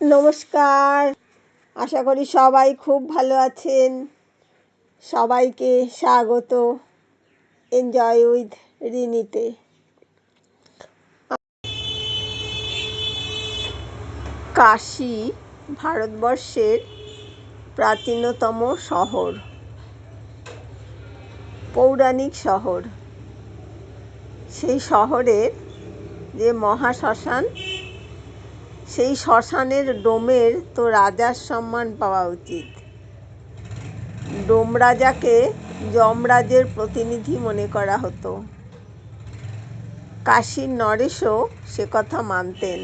নমস্কার। আশা করি সবাই খুব ভালো আছেন। সবাইকে স্বাগত এনজয় উইথ রিনিতে। কাশী ভারতবর্ষের প্রাচীনতম শহর। পৌরাণিক শহর। সেই শহরের যে মহাশ্মশান সেই শ্মশানের ডোমের তো রাজার সম্মান পাওয়া উচিত। ডোম রাজাকে যমরাজের প্রতিনিধি মনে করা হতো। কাশীর নরেশও সে কথা মানতেন।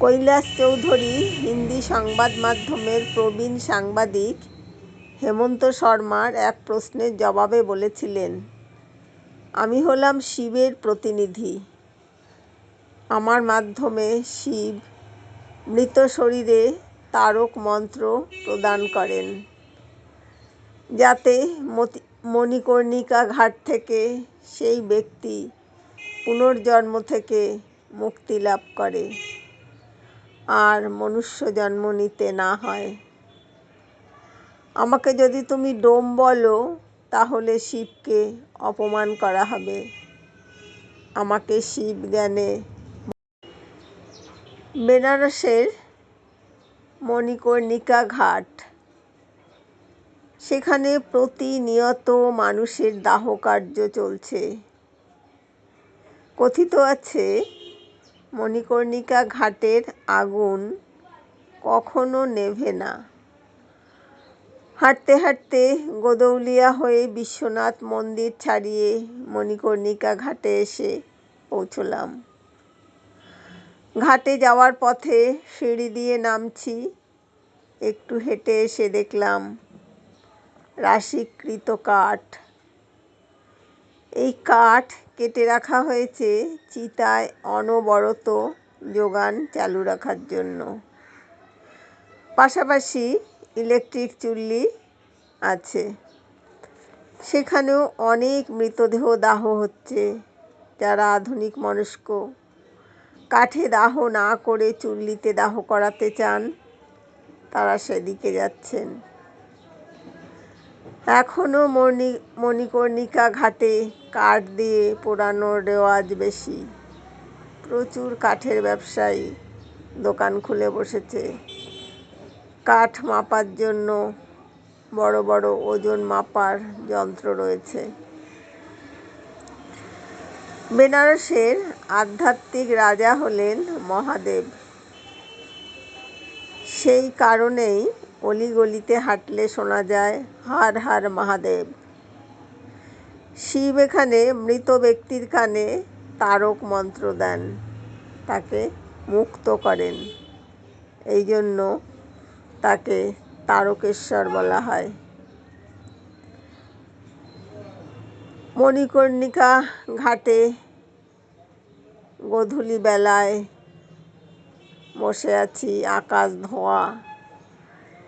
কৈলাস চৌধুরী, হিন্দি সংবাদ মাধ্যমের প্রবীণ সাংবাদিক হেমন্ত শর্মার এক প্রশ্নের জবাবে বলেছিলেন, আমি হলাম শিবের প্রতিনিধি। আমার মাধ্যমে শিব মৃত শরীরে তারক মন্ত্র প্রদান করেন। যাতে মণিকর্ণিকা ঘাট থেকে সেই ব্যক্তি পুনর্জন্ম থেকে মুক্তি লাভ করে। আর মনুষ্য জন্ম নিতে না হয়। আমাকে যদি তুমি ডোম বলো, তাহলে শিবকে অপমান করা হবে। আমাকে শিব জ্ঞানে বেনারসের মণিকর্ণিকা ঘাট। সেখানে প্রতিনিয়ত মানুষের দাহকার্য চলছে। কথিত আছে, মণিকর্ণিকা ঘাটের আগুন কখনো নেভে না। হাঁটতে হাঁটতে গোদৌলিয়া হয়ে বিশ্বনাথ মন্দির ছাড়িয়ে মণিকর্ণিকা ঘাটে এসে পৌঁছলাম। ঘাটে যাওয়ার পথে সিঁড়ি দিয়ে নামছি। একটু হেঁটে এসে দেখলাম রাশিকৃত কাঠ। এই কাঠ কেটে রাখা হয়েছে চিতায় অনবরত যোগান চালু রাখার জন্য। পাশাপাশি ইলেকট্রিক চুল্লি আছে। সেখানেও অনেক মৃতদেহ দাহ হচ্ছে, যারা আধুনিক মনস্ক। কাঠে দাহ না করে চুল্লিতে দাহ করাতে চান, তারা সেদিকে যাচ্ছেন। এখনও মণি, মণিকর্ণিকা ঘাটে কাঠ দিয়ে পোড়ানোর রেওয়াজ বেশি। প্রচুর কাঠের ব্যবসায়ী দোকান খুলে বসেছে। কাঠ মাপার জন্য বড় বড় ওজন মাপার যন্ত্র রয়েছে। বেনারসের আধ্যাত্মিক রাজা হলেন মহাদেব। সেই কারণেই অলিগলিতে হাঁটলে শোনা যায়, হার হার মহাদেব। শিব এখানে মৃত ব্যক্তির কানে তারক মন্ত্র দেন, তাকে মুক্ত করেন। এই জন্য তাকে তারকেশ্বর বলা হয়। মণিকর্ণিকা ঘাটে, গধূলি বেলায় বসে আছি আকাশ ধোঁয়া।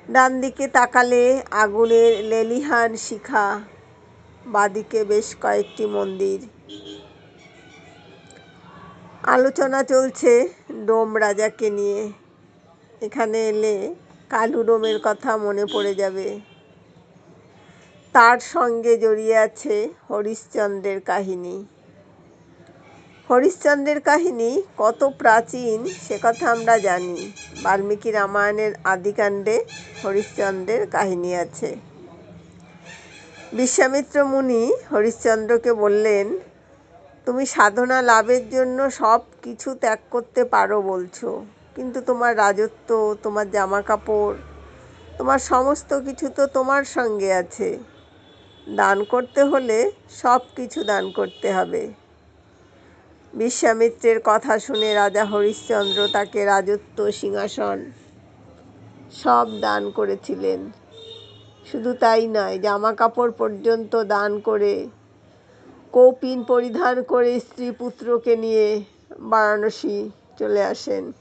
ডান দিকে তাকালে আগুনের লেলিহান শিখা, বাদিকে বেশ কয়েকটি মন্দির। আলোচনা চলছে ডোম রাজাকে নিয়ে। এখানে এলে কালু ডোমের কথা মনে পড়ে যাবে। তার সঙ্গে জড়িয়ে আছে হরিশ্চন্দ্রের কাহিনী। হরিশ্চন্দ্রের কাহিনী কত প্রাচীন, সে কথা আমরা জানি। বাল্মীকি রামায়ণের আদিকাণ্ডে হরিশ্চন্দ্রের কাহিনী আছে। বিশ্বামিত্র মুনি হরিশ্চন্দ্রকে বললেন, তুমি সাধনা লাভের জন্য সব কিছু ত্যাগ করতে পারো বলছো, কিন্তু তোমার রাজত্ব, তোমার জামা কাপড় তোমার সমস্ত কিছু তো তোমার সঙ্গে আছে। দান করতে হলে সব কিছু দান করতে হবে। বিশ্বামিত্রের কথা শুনে রাজা হরিশ্চন্দ্র তাকে রাজত্ব, সিংহাসন সব দান করেছিলেন। শুধু তাই নয় জামা কাপড় পর্যন্ত দান করে, কৌপিন পরিধান করে স্ত্রী পুত্রকে নিয়ে বারাণসী চলে আসেন।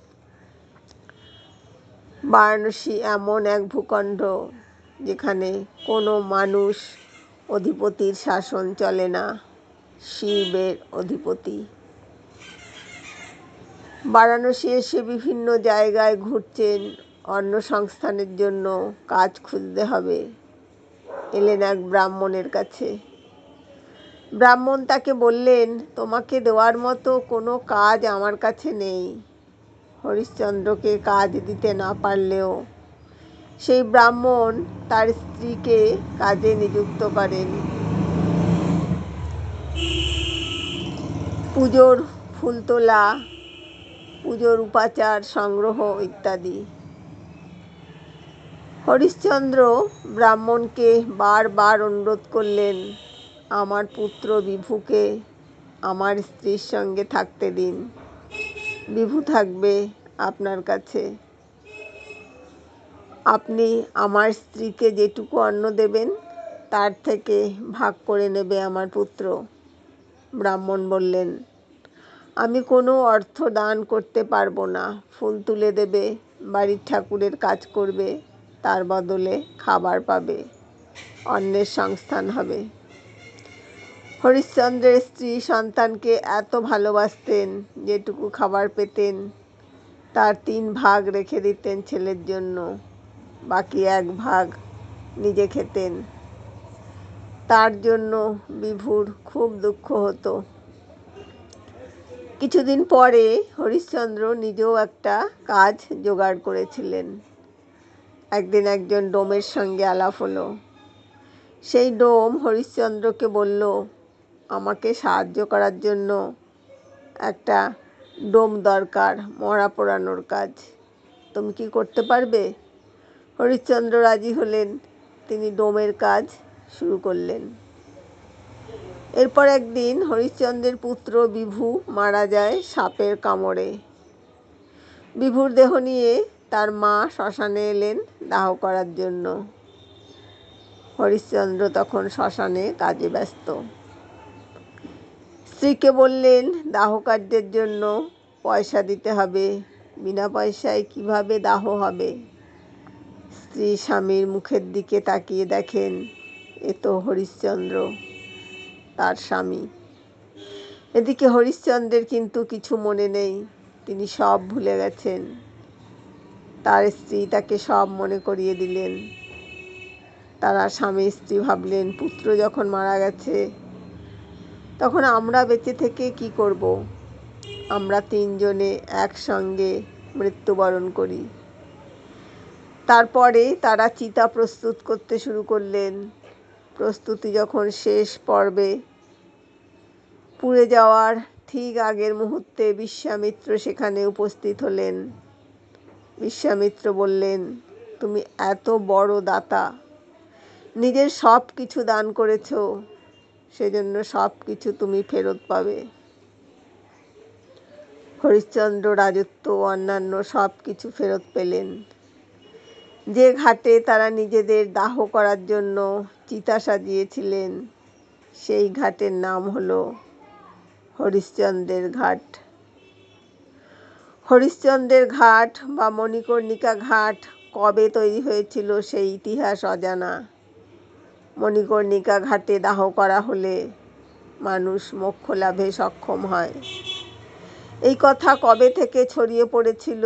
বারাণসী এমন এক ভূখণ্ড যেখানে কোনো মানুষ অধিপতির শাসন চলে না, শিবের অধিপতি। বারাণসী এসে বিভিন্ন জায়গায় ঘুরছেন, অন্য সংস্থানের জন্য কাজ খুঁজতে হবে, এলেন এক ব্রাহ্মণের কাছে। ব্রাহ্মণ তাকে বললেন, তোমাকে দেওয়ার মতো কোনো কাজ আমার কাছে নেই। হরিশ্চন্দ্রকে কাজ দিতে না পারলেও সেই ব্রাহ্মণ তার স্ত্রীকে কাজে নিযুক্ত করেন। পুজোর ফুল তোলা পুজোর উপাচার সংগ্রহ ইত্যাদি। হরিশ্চন্দ্র ব্রাহ্মণকে বারবার অনুরোধ করলেন, আমার পুত্র বিভুকে আমার স্ত্রীর সঙ্গে থাকতে দিন। বিভু থাকবে আপনার কাছে। আপনি আমার স্ত্রীকে যেটুকু অন্ন দেবেন, তার থেকে ভাগ করে নেবে আমার পুত্র। ব্রাহ্মণ বললেন, আমি কোনো অর্থ দান করতে পারব না। ফুল তুলে দেবে, বাড়ির ঠাকুরের কাজ করবে, তার বদলে খাবার পাবে অন্যের সংস্থান হবে। হরিশ্চন্দ্রের স্ত্রী সন্তানকে এত ভালোবাসতেন, যেটুকু খাবার পেতেন, তার তিন ভাগ রেখে দিতেন ছেলের জন্য। বাকি এক ভাগ নিজে খেতেন। তার জন্য বিভুর খুব দুঃখ হতো। কিছুদিন পরে হরিশ্চন্দ্র নিজেও একটা কাজ জোগাড় করেছিলেন। একদিন একজন ডোমের সঙ্গে আলাপ হলো। সেই ডোম হরিশ্চন্দ্রকে বলল, আমাকে সাহায্য করার জন্য একটা ডোম দরকার, মরা পোড়ানোর কাজ। তুমি কি করতে পারবে? হরিশ্চন্দ্র রাজি হলেন। তিনি ডোমের কাজ শুরু করলেন। এরপর একদিন হরিশ্চন্দ্রের পুত্র বিভু মারা যায় সাপের কামড়ে। বিভুর দেহ নিয়ে তার মা শ্মশানে এলেন দাহ করার জন্য। হরিশ্চন্দ্র তখন শ্মশানে কাজে ব্যস্ত। স্ত্রীকে বললেন, দাহ কার্যের জন্য পয়সা দিতে হবে। বিনা পয়সায় কীভাবে দাহ হবে? স্ত্রী স্বামীর মুখের দিকে তাকিয়ে দেখেন, এ তো হরিশ্চন্দ্র, তার স্বামী। এদিকে হরিশ্চন্দ্রের কিন্তু কিছু মনে নেই, তিনি সব ভুলে গেছেন। তার স্ত্রী তাকে সব মনে করিয়ে দিলেন। তারা স্বামী স্ত্রী ভাবলেন, পুত্র যখন মারা গেছে, তখন আমরা বেঁচে থেকে কি করব? আমরা তিনজনে একসঙ্গে মৃত্যুবরণ করি। তারপরে তারা চিতা প্রস্তুত করতে শুরু করলেন। প্রস্তুতি যখন শেষ পর্বে পুড়ে যাওয়ার ঠিক আগের মুহূর্তে বিশ্বামিত্র সেখানে উপস্থিত হলেন। বিশ্বামিত্র বললেন, তুমি এত বড় দাতা, নিজের সব কিছু দান করেছ, সেজন্য সব কিছু তুমি ফেরত পাবে। হরিশ্চন্দ্র রাজত্ব অন্যান্য সব কিছু ফেরত পেলেন। যে ঘাটে তারা নিজেদের দাহ করার জন্য চিতা সাজিয়েছিলেন, সেই ঘাটের নাম হলো হরিশ্চন্দ্রের ঘাট। হরিশ্চন্দ্রের ঘাট বা মণিকর্ণিকা ঘাট কবে তৈরি হয়েছিল সেই ইতিহাস অজানা। মণিকর্ণিকা ঘাটে দাহ করা হলে মানুষ মোক্ষ লাভে সক্ষম হয়। এই কথা কবে থেকে ছড়িয়ে পড়েছিল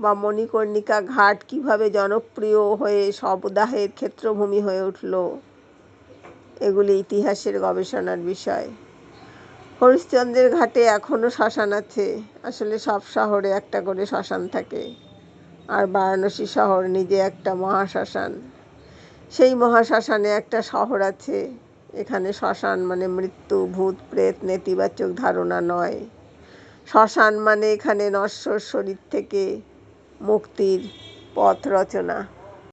বা মণিকর্ণিকা ঘাট কীভাবে জনপ্রিয় হয়ে শবদাহের ক্ষেত্রভূমি হয়ে উঠল, এগুলি ইতিহাসের গবেষণার বিষয়। হরিশ্চন্দ্রের ঘাটে এখনও শ্মশান আছে। আসলে সব শহরে একটা করে শ্মশান থাকে। আর বারাণসী শহর নিজে একটা মহাশ্মশান। সেই মহাশ্মশানে একটা শহর আছে। এখানে শ্মশান মানে মৃত্যু, ভূত, প্রেত, নেতিবাচক ধারণা নয়। শ্মশান মানে এখানে নশ্বর শরীর থেকে মুক্তির পথ রচনা।